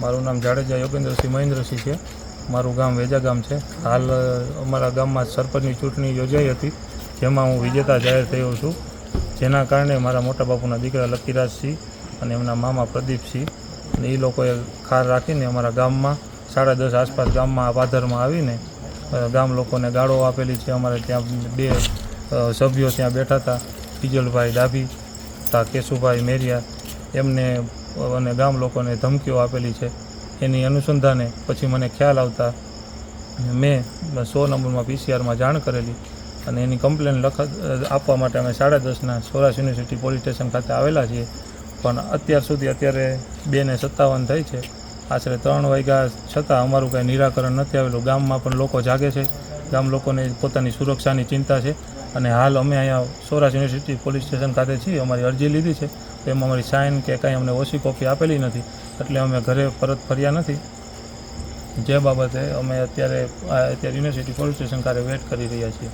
મારું નામ જાડેજા યોગેન્દ્રસિંહ મહેન્દ્રસિંહ છે. મારું ગામ વેજા ગામ છે. હાલ અમારા ગામમાં સરપંચની ચૂંટણી યોજાઈ હતી, જેમાં હું વિજેતા જાહેર થયો છું. જેના કારણે મારા મોટા બાપુના દીકરા લકીરાજસિંહ અને એમના મામા પ્રદીપસિંહ અને એ લોકોએ ખાર રાખીને અમારા ગામમાં, સાડા દસ આસપાસ ગામમાં પાધરમાં આવીને ગામ લોકોને ગાળો આપેલી છે. અમારે ત્યાં બે સભ્યો ત્યાં બેઠા હતા. કિજલભાઈ ડાભી હતા કેશુભાઈ મેરિયા. એમને અને ગામ લોકોને ધમકીઓ આપેલી છે. એની અનુસંધાને પછી મને ખ્યાલ આવતા મેં સો નંબરમાં પીસીઆરમાં જાણ કરેલી અને એની કમ્પ્લેન લખ, આપવા માટે અમે સાડા દસના સૌરાષ્ટ્ર યુનિવર્સિટી પોલીસ સ્ટેશન ખાતે આવેલા છીએ. પણ અત્યાર સુધી અત્યારે બે ને સત્તાવન થઈ છે. આશરે ત્રણ વાગ્યા છતાં અમારું કાંઈ નિરાકરણ નથી આવેલું. ગામમાં પણ લોકો જાગે છે. ગામ લોકોને પોતાની સુરક્ષાની ચિંતા છે. અને હાલ અમે અહીંયા સૌરાષ્ટ્ર યુનિવર્સિટી પોલીસ સ્ટેશન ખાતે છીએ. અમારી અરજી લીધી છે. એમાં અમારી સાઇન કે કાંઈ અમને ઓછી કોપી આપેલી નથી, એટલે અમે ઘરે પરત ફર્યા નથી. જે બાબતે અમે અત્યારે અત્યારે યુનિવર્સિટી પોલીસ સ્ટેશન ખાતે વેટ કરી રહ્યા છીએ.